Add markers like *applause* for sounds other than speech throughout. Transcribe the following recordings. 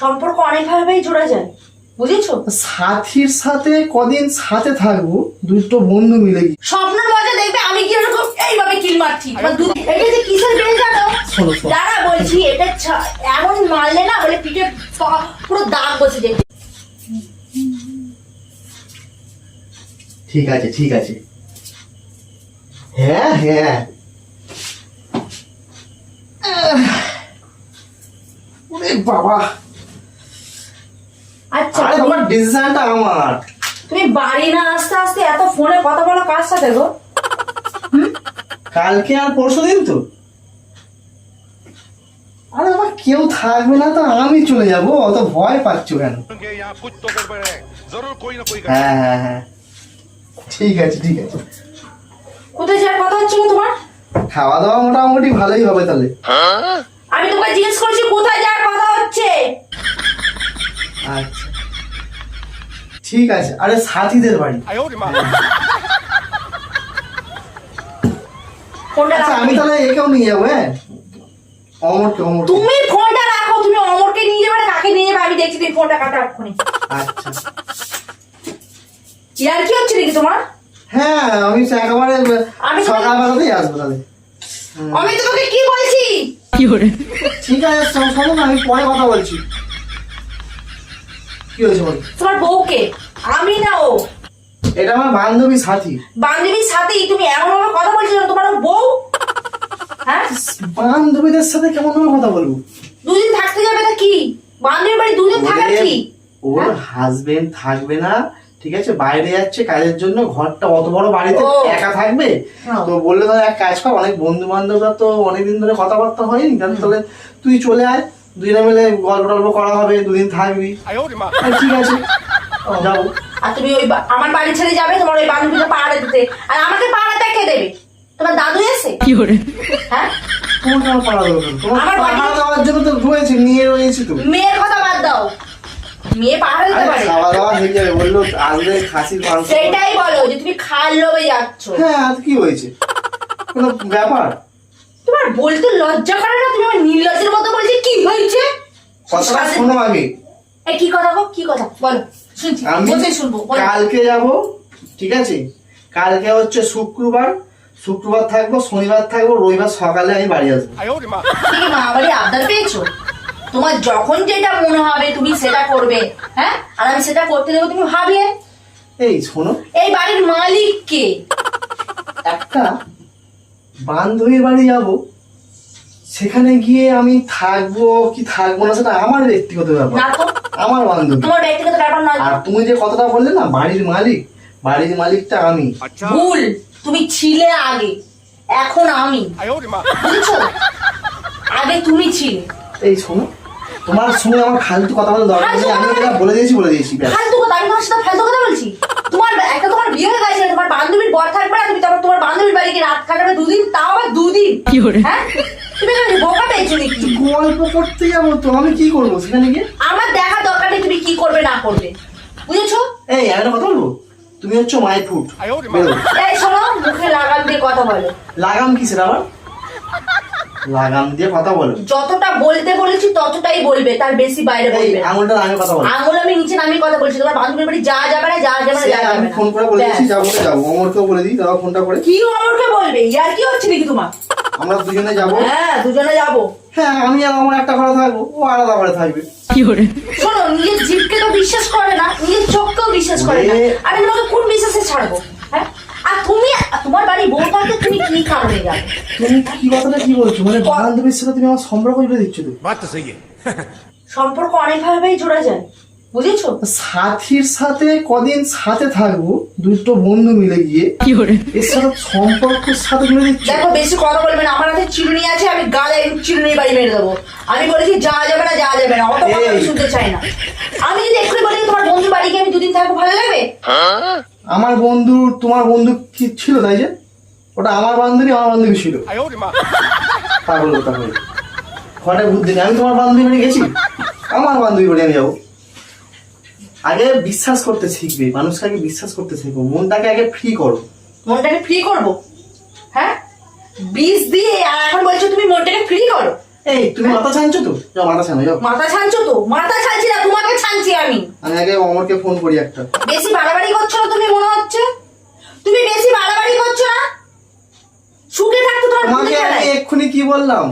সম্পর্ক অনেকভাবেই জোড়া যায়। বুঝেছ? সাথীর সাথে কদিন সাথে থাকব দুটো বন্ধু মিলে গিয়ে। স্বপ্নের মজা দেখবে আমি কি এরকম এইভাবে কিল মারছি। এবার দু- এটা যে কিসের বেল জানো। দাঁড়া বলছি এটা এমন মারলে না বলে পিঠে পুরো দাগ বসে যায়। ঠিক আছে ঠিক আছে। হ্যাঁ হ্যাঁ। ওরে বাবা। আচ্ছা আরে আমার ডিসিশনটা আমার। তুমি বাড়ি না আসতে আসতে এত ফোনে কথা বলো কার সাথে গো? কালকে আর পরশু দিন তো। আরে আমার কেউ থাকবে না তো আমি চলে যাব অত ভয় পাচ্ছ কেন? হ্যাঁ হ্যাঁ হ্যাঁ। ঠিক আছে ঠিক আছে। কোথায় যাওয়ার কথা হচ্ছিল তোমার? খাওয়া দাওয়া মোটামুটি ভালোই হবে তাহলে। আমি তোমাকে জিজ্ঞেস করছি কোথায় যাওয়ার কথা হচ্ছে। আচ্ছা। ঠিক আছে আরে সাথীদের বাড়ি। আচ্ছা আমি তাহলে একেও নিয়ে যাব হ্যাঁ? অমরকে অমর তুমি ফোনটা রাখো তুমি অমরকে নিয়ে যাবে কাকে নিয়ে যাবে আমি দেখছি তুমি ফোনটা কাটা আচ্ছা। ইয়ার কি হচ্ছে নাকি তোমার? হ্যাঁ আমি একেবারে সকালবেলাতেই আসব তাহলে। আমি তোমাকে কি বলছি? কি করে ঠিক আছে সব আমি পরে কথা বলছি। কি হয়েছে বল? তোমার বউকে। আমি না ও। এটা আমার বান্ধবী সাথী। বান্ধবীর তুমি এমন ভাবে কথা বলছো যেন তোমার বউ? হ্যাঁ? বান্ধবীদের সাথে কেমন ভাবে কথা বলব? দুদিন থাকতে যাবে না কি? বান্ধবীর বাড়ি দুদিন থাকার কি? ওর হ্যাঁ? হাজবেন্ড থাকবে না ঠিক আছে? বাইরে যাচ্ছে কাজের জন্য ঘরটা অত বড় বাড়িতে একা থাকবে? হ্যাঁ। তো বললে ধর এক কাজ কর অনেক বন্ধু বান্ধবরা তো অনেকদিন ধরে কথাবার্তা হয়নি তাহলে তুই চলে আয়। দুজনে মিলে গল্প টল্প করা হবে দুদিন থাকবি। ঠিক আছে। যাব। আর তুমি ওই আমার বাড়ি ছেড়ে যাবে তোমার ওই বান্ধবীকে পাহাড়ে দিতে। আর আমাকে পাহাড়াতে কে দেবে। তোমার দাদু এসে কি করে? হ্যাঁ? তোমার কেন দেবে আমার পাড়া দেওয়ার জন্য তো রয়েছে মেয়ে রয়েছে তুমি। মেয়ের কথা বাদ দাও। মেয়ে পাহাড়ে দিতে পারে। খাওয়া দাওয়া হয়ে যাবে বলল আজকে খাসির মাংস। সেটাই বলো যে তুমি খাওয়ার লোভে যাচ্ছ। হ্যাঁ আজ কি হয়েছে? কোনো ব্যাপার? তোমার বলতে লজ্জা করে না? তুমি আমার নির্লজ্জের মতো বলছি কি হয়েছে? কথাটা শুনো আমি এ কি কথা গো? কি কথা? বলো শুনছি। বলতে শুনব কালকে যাব ঠিক আছে? কালকে হচ্ছে শুক্রবার। শুক্রবার থাকব শনিবার থাকব রবিবার সকালে আমি বাড়ি আসব। মা। বাড়ি আবদার পেয়েছ? তোমার যখন যেটা মনে হবে তুমি সেটা করবে হ্যাঁ? আর আমি সেটা করতে দেবো তুমি ভাবিয়ে এই শোনো। এই বাড়ির মালিক কে? একটা বান্ধবীর বাড়ি যাব সেখানে গিয়ে আমি থাকব কি থাকব না সেটা আমার ব্যক্তিগত ব্যাপার। আমার বান্ধবী। আর তুমি যে কথাটা বললে না বাড়ির মালিক বাড়ির মালিকটা আমি। ভুল তুমি ছিলে আগে এখন আমি। বুঝছ? আগে তুমি ছিলে। এই শোনো তোমার শুনে আমার ফালতু কথা বলা দরকার আমি এটা বলে দিয়েছি বলে দিয়েছি ফালতু কথা আমি তোমার সাথে ফালতু কথা বলছি? তোমার একটা তোমার বিয়ে হয়ে গেছে বর থাকবে না তুমি তারপর তোমার বান্ধবীর বাড়ি গিয়ে রাত কাটাবে দুদিন তাও আবার দুদিন। হ্যাঁ? গল্প করতে যাব তো আমি কি করব আমার দেখা দরকার নেই তুমি কি করবে না করবে। বুঝেছ? এই তুমি হচ্ছে মাই ফুড এই মুখে লাগাম দিয়ে কথা বলো। লাগাম কিসের আবার? লাগাম দিয়ে কথা বলো। যতটা বলতে বলেছি ততটাই বলবে তার বেশি বাইরে বলবে। আঙুলটা নামে কথা বলো। আঙুল আমি নিচে নামিয়ে কথা বলছি তোমার বান্ধবীর বাড়ি যা যাবে না যা যাবে না যা যাবে আমি ফোন করে বলে দিচ্ছি ব্যাস। যাব তো যাব। অমরকেও বলে দিই দাও ফোনটা করে। কি অমরকে বলবে? ইয়ার কি হচ্ছে নাকি তোমার? আমরা দুজনে যাব। হ্যাঁ দুজনে যাব। হ্যাঁ আমি আর আমার একটা ঘরে থাকব ও আলাদা ঘরে থাকবে। শোনো নিজের জীবকে তো বিশ্বাস করে না নিজের চোখকেও বিশ্বাস করে না। আমি তোমাকে কোন বিশ্বাসে ছাড়বো? হ্যাঁ? আর তুমি তোমার বাড়ি বউ থাকে তুমি কি খাবে? কি কথাটা কি বলছো? মানে বান্ধবীর সাথে তুমি আমার সম্পর্ক জুড়ে দিচ্ছ তুমি? বাচ্চা সেই সম্পর্ক অনেকভাবেই জোড়া যায় সাথীর সাথে কদিন সাথে থাকব দুটো বন্ধু মিলে গিয়ে। কি করে? সম্পর্কের সাথে মিলে দেখো বেশি কথা বলবেন আমার হাতে চিমনি আছে আমি গালে চিমনি বাড়ি মেরে দেবো। আমি বলেছি যাওয়া যাবে না যাওয়া যাবে না অত কথা শুনতে চাই না। আমি যদি এক্ষুনি বলি তোমার বন্ধু বাড়ি গিয়ে আমি দুদিন থাকব ভালো লাগবে? হ্যাঁ? আমার বন্ধু তোমার বন্ধু কি ছিল তাই যে? ওটা আমার বান্ধবী আমার বান্ধবী ছিল। পাগল পাগল হঠাৎ বুদ্ধি আমি তোমার বান্ধবী বাড়ি গেছি? আমার বান্ধবী বাড়ি আমি যাব। আগে বিশ্বাস করতে শিখবে মানুষকে আগে বিশ্বাস করতে শিখব। মনটাকে আগে ফ্রি করো। মনটাকে ফ্রি করব? হ্যাঁ? বিষ দিয়ে আর এখন বলছো তুমি মনটাকে ফ্রি করো? এই তুমি মাথা ছানছো তো? তো? তোমাকে আমি। অমরকে ফোন করি একটা। বেশি বাড়াবাড়ি করছ তুমি মনে হচ্ছে? তুমি বেশি করছ না? এক্ষুনি কি বললাম?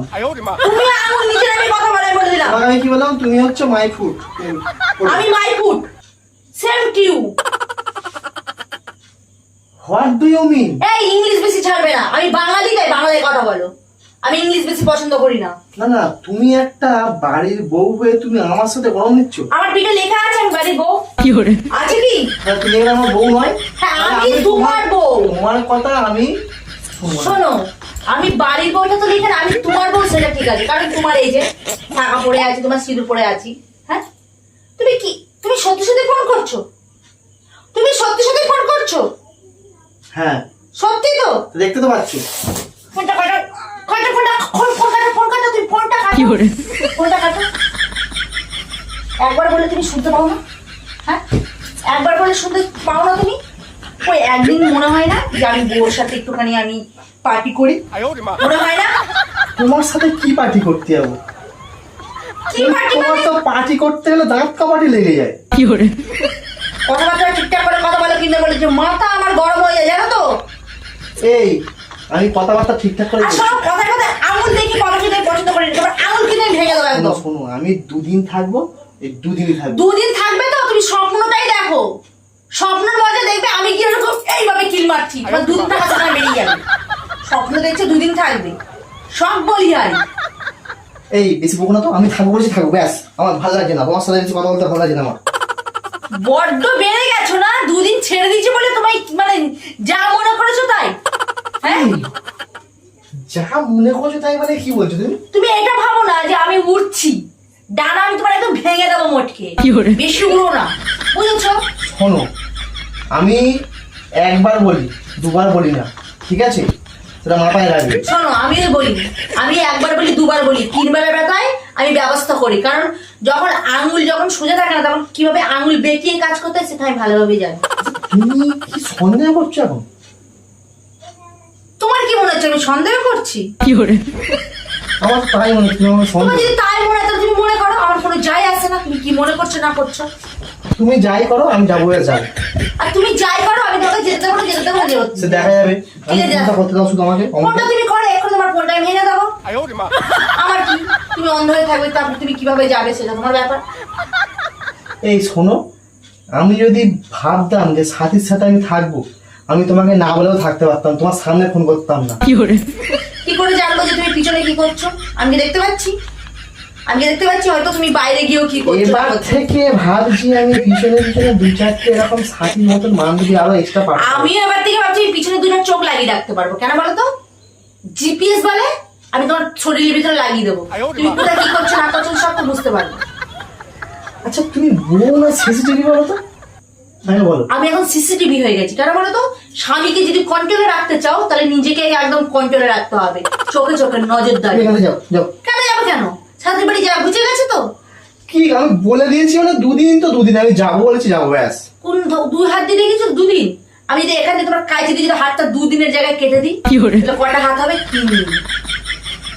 তুমি নিজের আমি কথা বলাই আমি কি বললাম? তুমি হচ্ছে মাই ফুড আমি মাই ফুড সেম কিউ মিন এই ইংলিশ বেশি ছাড়বে না। আমি বাঙালি তাই বাংলায় কথা বলো। আমি ইংলিশ বেশি পছন্দ করি না। না না তুমি একটা বাড়ির বউ হয়ে তুমি আমার সাথে গরম নিচ্ছ আমার পিঠে লেখা আছে আমি বাড়ির বউ। আছে কি? তুমি আমার বউ নয়। হ্যাঁ, আমি তোমার বউ। তোমার কথা আমি শোনো আমি বাড়ির বউটা তো লিখে না, আমি তোমার বউ সেটা ঠিক আছে কারণ তোমার এই যে টাকা পড়ে আছে তোমার সিঁদুর পড়ে আছি হ্যাঁ? তুমি কি তুমি সত্যি সত্যি ফোন করছ? তুমি সত্যি সত্যি ফোন করছ? হ্যাঁ। সত্যি তো? তো দেখতে তো পাচ্ছ। ফোনটা কাটো কাটো ফোনটা ফোন ফোন ফোন কাটো তুমি ফোনটা কাটো। করে? ফোনটা কাটো। একবার বলে তুমি শুনতে পাও না? হ্যাঁ? একবার বলে শুনতে পাও না তুমি? ওই একদিন মনে হয় না যে আমি বউর সাথে একটুখানি আমি পার্টি করি। মনে হয় না? তোমার সাথে কি পার্টি করতে যাব? মানে? তোমার তো পার্টি করতে গেলে দাঁত কাবাটি লেগে যায়। কি করে? কথাবার্তা ঠিকঠাক করে কথা বলে কিনতে বলেছে মাথা আমার গরম হয়ে যায় জানো তো? এই আমি কথাবার্তা ঠিকঠাক করে সব আঙুল দেখি কথা শুনে পছন্দ করি না। তোমার আঙুল কিনে ভেঙে দেবো শোনো একদম? শোনো আমি দুদিন থাকব এই দুদিনই থাকব। দুদিন থাকবে তো? তুমি স্বপ্নটাই দেখো। স্বপ্নের মজা দেখবে আমি কি এরকম এইভাবে কিল মারছি? তোমার দুদিন থাকা সময় বেরিয়ে যাবে। স্বপ্ন দেখছে দুদিন থাকবে। সব বলি আর এই বেশি বকো না তো আমি থাকব বলেছি থাকব ব্যাস। আমার ভালো লাগছে না তোমার সাথে বেশি কথা বলতে ভালো লাগছে না আমার। বড্ড বেড়ে গেছো না? দুদিন ছেড়ে দিয়েছি বলে তোমায় মানে যা মনে করেছ তাই। যা মনে করছ তাই মানে কি বলছো তুমি? তুমি এটা ভাবো না যে আমি উঠছি ডানা আমি তোমার একদম ভেঙে দেবো মোটকে। বেশি উড়ো না। বুঝেছ? শোনো আমি একবার বলি দুবার বলি না ঠিক আছে? সেটা মাথায় রাখবে। শোনো আমি বলি আমি একবার বলি দুবার বলি। তিনবেলা ব্যথায় আমি ব্যবস্থা করি। কারণ যখন আঙুল যখন সোজা থাকে না তখন কীভাবে আঙুল বেঁকিয়ে কাজ করতে হয় সেটা আমি ভালোভাবে জানি। তুমি কি সন্দেহ করছ এখন? তোমার কি মনে হচ্ছে? আমি সন্দেহ করছি? কি করে? আমার তাই মনে হচ্ছে তোমার সন্দেহ। যদি তাই মনে হয় তুমি মনে করো আমার কোনো যাই আসে না। তুমি কি মনে করছ না করছ? তুমি যাই করো আমি যাব এ যাই আর তুমি যাই করো আমি তোমাকে যেতে দেবো যেতে দেবো যেতে দেবো সে দেখা যাবে। আমি ঠিক আছে। চিন্তা করতে দাও শুধু আমাকে। ফোনটা তুমি করে এখন তোমার ফোনটা আমি এনে দেবো। আমার কি? তুমি অন্ধ হয়ে থাকবে তারপর তুমি কীভাবে যাবে সেটা তোমার ব্যাপার। এই শোনো আমি যদি ভাবতাম যে সাথীর সাথে আমি থাকব আমি তোমাকে না বলেও থাকতে পারতাম তোমার সামনে ফোন করতাম না। কি করে? কি করে জানব যে তুমি পিছনে কি করছ? আমি কি দেখতে পাচ্ছি? আমি দেখতে পাচ্ছি? হয়তো তুমি বাইরে গিয়েও কি করছ। এবার। থেকে ভাবছি আমি পিছনে পিছনে দুই চারটে এরকম সাথীর মতন বান্ধবী আরও এক্সট্রা পাবো আমি এবার থেকে ভাবছি পিছনে দুটো চোখ লাগিয়ে রাখতে পারব। কেন বলো তো জিপিএস বলে আমি তোমার শরীরের ভিতরে লাগিয়ে দেবো। তুমি কোথায় কি করছ না করছ সব তো বুঝতে পারবে। আচ্ছা তুমি বউ না সিসিটিভি বলো তো। আমি এখন সিসিটিভি হয়ে গেছি। কেন বলো তো? স্বামীকে যদি কন্ট্রোলে রাখতে চাও তাহলে নিজেকে একদম কন্ট্রোলে রাখতে হবে। চোখে চোখে নজরদারি কেন যাব কেন? সাথে বাড়ি যা বুঝে গেছে তো? কি আমি বলে দিয়েছি মানে দুদিন তো দুদিন। আমি যাব বলেছি যাব ব্যাস। কোন দুই হাত দিয়ে রেখেছো দুদিন? আমি যদি এখানে তোমার কাছে দিয়ে যদি হাতটা দুদিনের জায়গায় কেটে দিই তাহলে কটা হাত হবে? তিন দিন।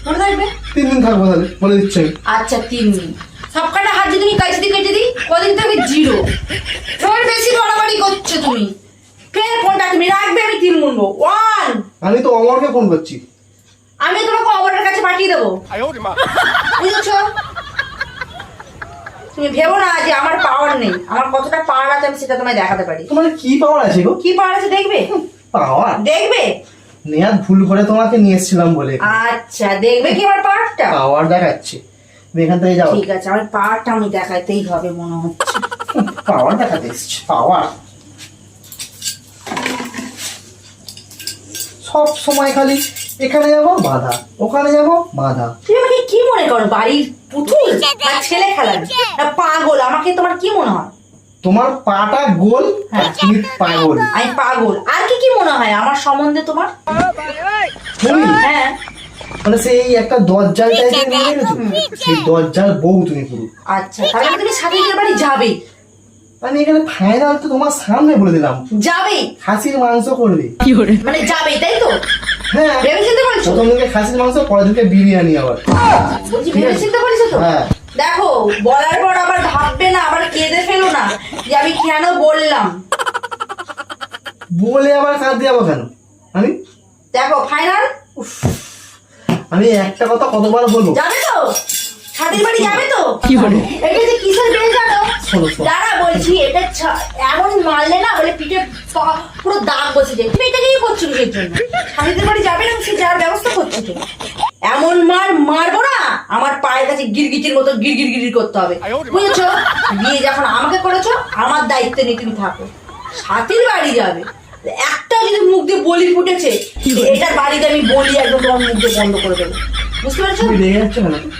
মনে থাকবে? তিন দিন থাকব তাহলে বলে দিচ্ছি আচ্ছা তিন দিন। সবকটা হাত যদি তুমি কাছে দিয়ে কেটে দিই কদিন থেকে জিরো। ফোন বেশি বাড়াবাড়ি করছ তুমি। কে ফোনটা তুমি? রাখবে আমি তিন মুন্ডো ওয়ান আমি তো অমরকে ফোন করছি। আমি তোমাকে অমরের কাছে পাঠিয়ে দেবো। বুঝেছ? তুমি ভেবো না যে আমার পাওয়ার নেই। আমার কতটা পাওয়ার আছে আমি সেটা তোমায় দেখাতে পারি। তোমার কি পাওয়ার আছে গো? কি পাওয়ার আছে দেখবে? পাওয়ার দেখবে? নেহাত ভুল করে তোমাকে নিয়ে এসেছিলাম বলে। আচ্ছা দেখবে কি আমার পাওয়ারটা পাওয়ার দেখাচ্ছি। এখান থেকে যাও। ঠিক আছে আমার পাওয়ারটা আমি দেখাতেই হবে মনে হচ্ছে। *laughs* পাওয়ার দেখাতে এসেছি পাওয়ার। সব সময় খালি এখানে যাব বাধা। ওখানে যাব বাধা। তুমি আমাকে কি মনে করো বাড়ির পুতুল না ছেলে খেলার পাগল আমাকে তোমার কি মনে হয়? তোমার পাটা গোল আর তুমি পাগল। আমি পাগল। আর কি কি মনে হয় আমার সম্বন্ধে তোমার? হ্যাঁ মানে সেই একটা দরজাল টাইপের সেই দরজাল বউ তুমি পুরো। আচ্ছা তাহলে তুমি সাথে বাড়ি যাবে। আমি এখানে ফাইনাল তো তোমার সামনে বলে দিলাম। যাবেই খাসির মাংস করবে। মানে যাবেই তাই তো? হ্যাঁ। ভেবে চিন্তে প্রথম খাসির মাংস পরের বিরিয়ানি আবার। বলছি ভেবে চিন্তে তো? হ্যাঁ। দেখো বলার পর আবার ভাববে না আবার কেঁদে ফেলো না যে আমি কেন বললাম। বলে আবার কাঁদ যাব কেন? আমি? দেখো ফাইনাল আমি একটা কথা কতবার বলব? যাবে তো? ছাদের বাড়ি যাবে তো? কি বলে? এটা যে কিসের বেল জানো। দাঁড়া বলছি এটা এমন মারলে না বলে পিঠে পুরো দাগ বসে যায়। তুমি এটাকে কি করছ কিসের জন্য? ছাদের বাড়ি যাবে না সে যাওয়ার ব্যবস্থা করছ তো এমন মার মারবো না আমার পায়ের কাছে গিরগিটির মতো গিরগির গিরগির করতে হবে। বুঝেছ? বিয়ে যখন আমাকে করেছ আমার দায়িত্ব নিয়ে তুমি থাকো। সাথীর বাড়ি যাবে। একটা যদি মুখ দিয়ে বলি ফুটেছে এটার বাড়িতে আমি বলি একদম তোমার মুখ দিয়ে বন্ধ করে দেবো। বুঝতে পেরেছ?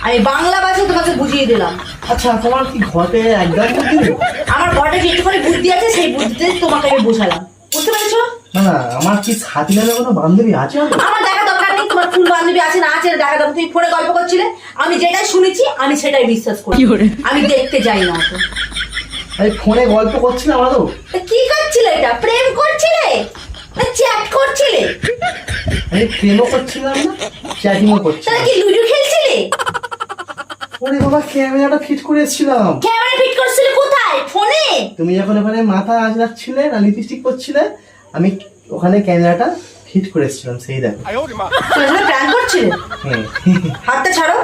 আমি বাংলা ভাষায় তোমাকে বুঝিয়ে দিলাম। আচ্ছা তোমার কি ঘটে একদম আমার ঘরে যেটুখানি বুদ্ধি আছে সেই বুদ্ধিতে তোমাকে আমি বোঝালাম। বুঝতে পেরেছ? না আমার কি সাথী নামে কোনো বান্ধবী আছে আমার? দেখা দরকার নেই তোমার কোন বান্ধবী আছে না আছে দেখা দরকার তুমি ফোনে গল্প করছিলে আমি যেটাই শুনেছি আমি সেটাই বিশ্বাস করি। আমি দেখতে যাই না তো আমি ফোনে গল্প করছিলাম আদৌ তা কি করছিলে এটা? প্রেম করছিলে? না চ্যাট করছিলে? আরে প্রেমও করছিলাম না চ্যাটিংও করছিলাম। তাহলে কি লুডু খেলছিলে? ওরে বাবা ক্যামেরাটা ফিট করেছিলাম ক্যামেরা ফিট করছিলে কোথায়? ফোনে? তুমি যখন ওখানে মাথা আজ রাখছিলে আর লিপস্টিক করছিলে আমি ওখানে ক্যামেরাটা ফিট করেছিলাম সেই দেখো। তুমি প্ল্যান করছিলে? হাতটা ছাড়ো।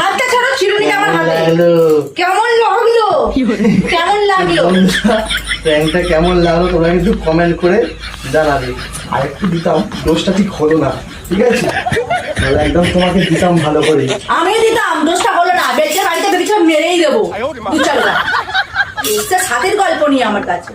হাতটা ছাড়ো চিরুনি আমার হাতে। কেমন? কেমন লাগল? প্র্যাঙ্কটা কেমন লাগল তোমরা একটু কমেন্ট করে জানাবে। আর একটু দিতাম দোষটা ঠিক হলো না ঠিক আছে? তাহলে একদম তোমাকে দিতাম ভালো করে আমি দিতাম দোষটা হলো না। বেঁচে বাড়িতে বেরিয়েছিল মেরেই দেবো। তুই চল না সাথের গল্প নিয়ে আমার কাছে।